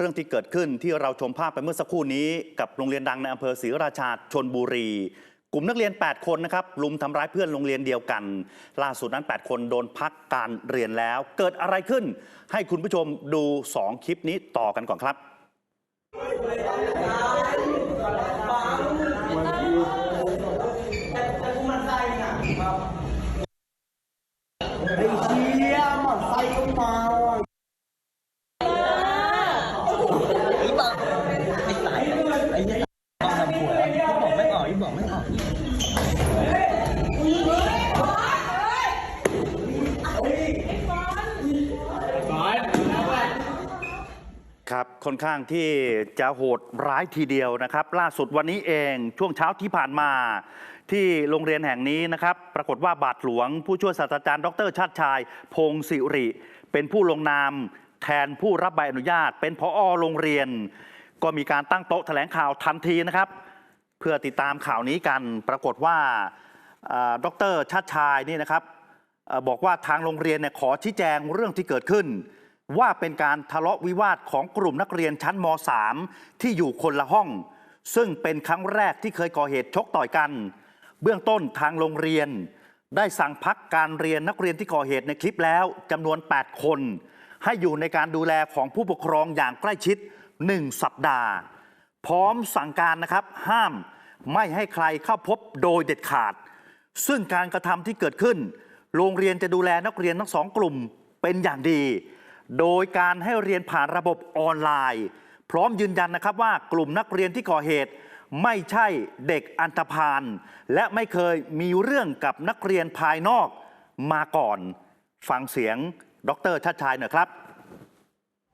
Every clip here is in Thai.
เรื่องที่เกิดขึ้นที่เราชมภาพไปเมื่อสักครู่นี้ กับโรงเรียนดังในอำเภอศรีราชาชนบุรี กลุ่มนักเรียน 8 คนนะครับลุมทำร้ายเพื่อนโรงเรียนเดียวกัน ล่าสุดนั้น 8 คนโดนพักการเรียนแล้ว เกิดอะไรขึ้น ให้คุณผู้ชมดู 2 คลิปนี้ต่อกันก่อนครับไอ้เชี่ยมดไฟก็มาอะ ไอ้บังไอ้สายไอ้เนี่ยบังทำผัวที่บอกไม่ออกที่บอกไม่ออก ค่อนข้างที่จะโหดร้ายทีเดียวนะครับ ล่าสุดวันนี้เองช่วงเช้าที่ผ่านมา ที่โรงเรียนแห่งนี้นะครับ ปรากฏว่าบาทหลวง ผู้ช่วยศาสตราจารย์ดรชาติชาย พงศิริ เป็นผู้ลงนามแทนผู้รับใบอนุญาต เป็นพอโรงเรียน ก็มีการตั้งโต๊ะแถลงข่าวทันทีนะครับ เพื่อติดตามข่าวนี้กัน ปรากฏว่าดรชาติชายนี่นะครับบอกว่าทางโรงเรียนเนี่ยขอชี้แจงเรื่องที่เกิดขึ้น ว่าเป็นการทะเลาะวิวาทของกลุ่มนักเรียนชั้นม .3 ที่อยู่คนละห้อง ซึ่งเป็นครั้งแรกที่เคยก่อเหตุชกต่อยกัน เบื้องต้นทางโรงเรียน ได้สั่งพักการเรียนนักเรียนที่ก่อเหตุในคลิปแล้วจำนวน 8 คน ให้อยู่ในการดูแลของผู้ปกครองอย่างใกล้ชิด 1 สัปดาห์ พร้อมสั่งการนะครับห้ามไม่ให้ใครเข้าพบโดยเด็ดขาด ซึ่งการกระทำที่เกิดขึ้น โรงเรียนจะดูแลนักเรียนทั้งสองกลุ่มเป็นอย่างดี โดยการให้เรียนผ่านระบบออนไลน์ พร้อมยืนยันนะครับว่ากลุ่มนักเรียนที่ก่อเหตุ ไม่ใช่เด็กอันธพาลและไม่เคยมีเรื่องกับนักเรียนภายนอกมาก่อน ฟังเสียงดรชัดชายหน่อยครับ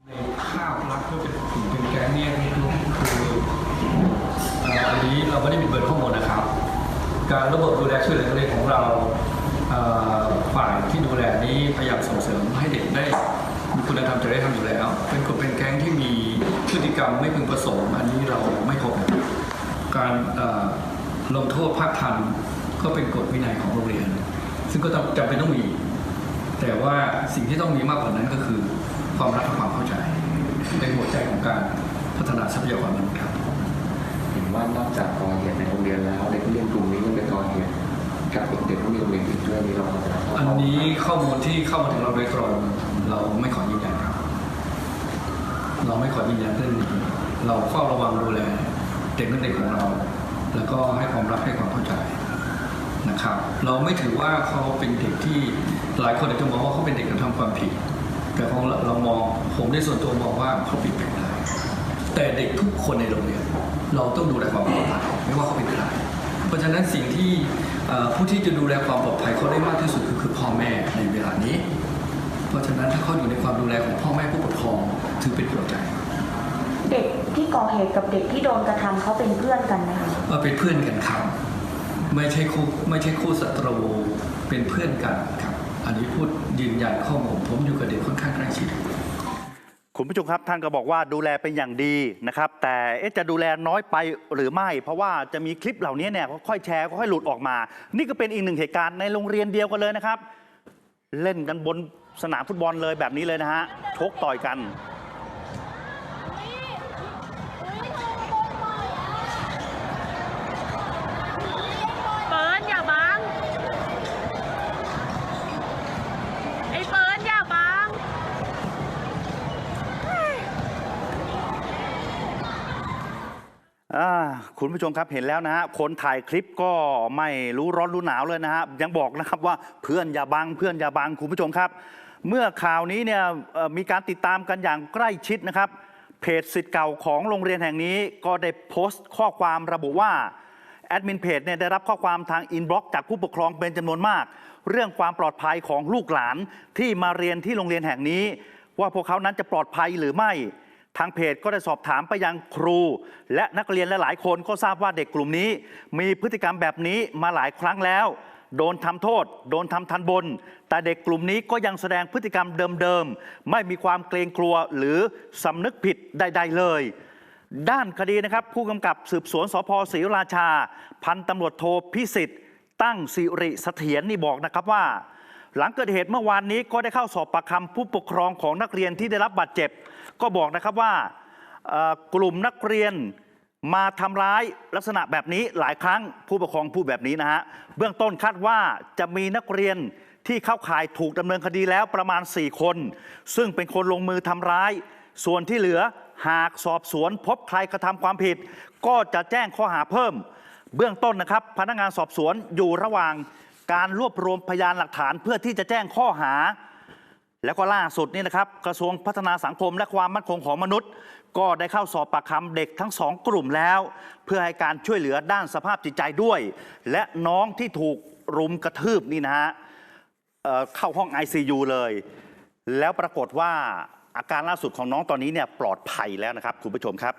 ในภาพลักษณ์ก็เป็นกลุ่มเป็นแก๊งเนี่ยนี่คืออันนี้เราไม่ได้บิดเบือนข้อมูลนะครับ การระบบดูแลช่วยเหลือนักเรียนของเราฝ่ายที่ดูแลนี้พยายามส่งเสริมให้เด็กได้ คุณธรรมจริยธรรมอยู่แล้ว เป็นกลุ่มเป็นแก๊งที่มีพฤติกรรมไม่พึงประสงค์อันนี้เราไม่พบการเอ่อลงโทษภาคทันก็เป็นกฎวินัยของโรงเรียน ซึ่งก็จำเป็นต้องมี แต่ว่าสิ่งที่ต้องมีมากกว่านั้นก็คือ ความรักและความเข้าใจเป็นหัวใจของการพัฒนาทรัพยากรมนุษย์ครับ เห็นว่านอกจากก่อเหตุในโรงเรียนแล้วเด็กนักเรียนกลุ่มนี้ยังไปก่อเหตุ กับเด็กนักเรีโรงเรียนอื่นด้วยนี่เราจะรับอันนี้ข้อมูลที่เข้ามาถึงเราโดยตรงเราไม่ขอยืนยันครับ เราไม่ขอยืนยันเรื่องนี้เราเฝ้าระวังดูแลเด็กนักเรียนของเรา แล้วก็ให้ความรักให้ความเข้าใจนะครับ เราไม่ถือว่าเขาเป็นเด็กที่หลายคนอาจจะมองว่าเขาเป็นเด็กกระทำความผิด แต่ของเราเรามองผมในส่วนตัวมองว่าเขาผิดเป็นไรแต่เด็กทุกคนในโรงเรียน เราต้องดูแลความปลอดภัยไม่ว่าเขาเป็นใครเพราะฉะนั้นสิ่งที่ ผู้ที่จะดูแลความปลอดภัยเขาได้มากที่สุดคือคือพ่อแม่ในเวลานี้ เพราะฉะนั้นถ้าเขาอยู่ในความดูแลของพ่อแม่ผู้ปกครองถือเป็นหัวใจ เด็กที่ก่อเหตุกับเด็กที่โดนกระทำเขาเป็นเพื่อนกันไหมคะว่าเป็นเพื่อนกันครับไม่ใช่คู่ไม่ใช่คู่ศัตรูเป็นเพื่อนกันครับ อันนี้พูดยืนยันข้อมูลผมอยู่กับเด็กค่อนข้างใกล้ชิด คุณผู้ชมครับท่านก็บอกว่าดูแลเป็นอย่างดีนะครับ แต่จะดูแลน้อยไปหรือไม่ เพราะว่าจะมีคลิปเหล่านี้เนี่ยค่อยแชร์ค่อยหลุดออกมา นี่ก็เป็นอีกหนึ่งเหตุการณ์ในโรงเรียนเดียวกันเลยนะครับ เล่นกันบนสนามฟุตบอลเลยแบบนี้เลยนะฮะชกต่อยกัน คุณผู้ชมครับเห็นแล้วนะฮะคนถ่ายคลิปก็ไม่รู้ร้อนรู้หนาวเลยนะฮะยังบอกนะครับว่าเพื่อนอย่าบังเพื่อนอย่าบังคุณผู้ชมครับ เมื่อข่าวนี้เนี่ยมีการติดตามกันอย่างใกล้ชิดนะครับ เพจสิทธิ์เก่าของโรงเรียนแห่งนี้ ก็ได้โพสต์ข้อความระบุว่าแอดมินเพจเนี่ยได้รับข้อความทางอินบ็อกซ์จากผู้ปกครองเป็นจำนวนมาก เรื่องความปลอดภัยของลูกหลานที่มาเรียนที่โรงเรียนแห่งนี้ ว่าพวกเขานั้นจะปลอดภัยหรือไม่ ทางเพจก็ได้สอบถามไปยังครู และนักเรียนหลายๆคนก็ทราบว่าเด็กกลุ่มนี้ มีพฤติกรรมแบบนี้มาหลายครั้งแล้ว โดนทำโทษ โดนทำทันบน แต่เด็กกลุ่มนี้ก็ยังแสดงพฤติกรรมเดิมๆ ไม่มีความเกรงกลัวหรือสำนึกผิดใด ๆ เลย ด้านคดีนะครับ ผู้กำกับสืบสวนสพศรีราชา พันตำรวจโทพิสิทธิ์ ตั้งสิริเสถียรนี่บอกนะครับว่า หลังเกิดเหตุเมื่อวานนี้ก็ได้เข้าสอบปากคำผู้ปกครองของนักเรียนที่ได้รับบาดเจ็บ ก็บอกนะครับว่ากลุ่มนักเรียนมาทำร้ายลักษณะแบบนี้หลายครั้งผู้ปกครองพูดแบบนี้นะฮะเบื้องต้นคาดว่าจะมีนักเรียนที่เข้าข่ายถูกดำเนินคดีแล้วประมาณ 4 คน ซึ่งเป็นคนลงมือทำร้าย ส่วนที่เหลือหากสอบสวนพบใครกระทำความผิด ก็จะแจ้งข้อหาเพิ่ม เบื้องต้นนะครับ พนักงานสอบสวนอยู่ระหว่าง การรวบรวมพยานหลักฐานเพื่อที่จะแจ้งข้อหา แล้วก็ล่าสุดนี่นะครับกระทรวงพัฒนาสังคมและความมั่นคงของมนุษย์ ก็ได้เข้าสอบปากคำเด็กทั้งสองกลุ่มแล้ว เพื่อให้การช่วยเหลือด้านสภาพจิตใจด้วย และน้องที่ถูกรุมกระทืบนี่นะฮะเเข้าห้อง ICU เลย แล้วปรากฏว่าอาการล่าสุดของน้องตอนนี้เนี่ยปลอดภัยแล้วนะครับคุณผู้ชมครับ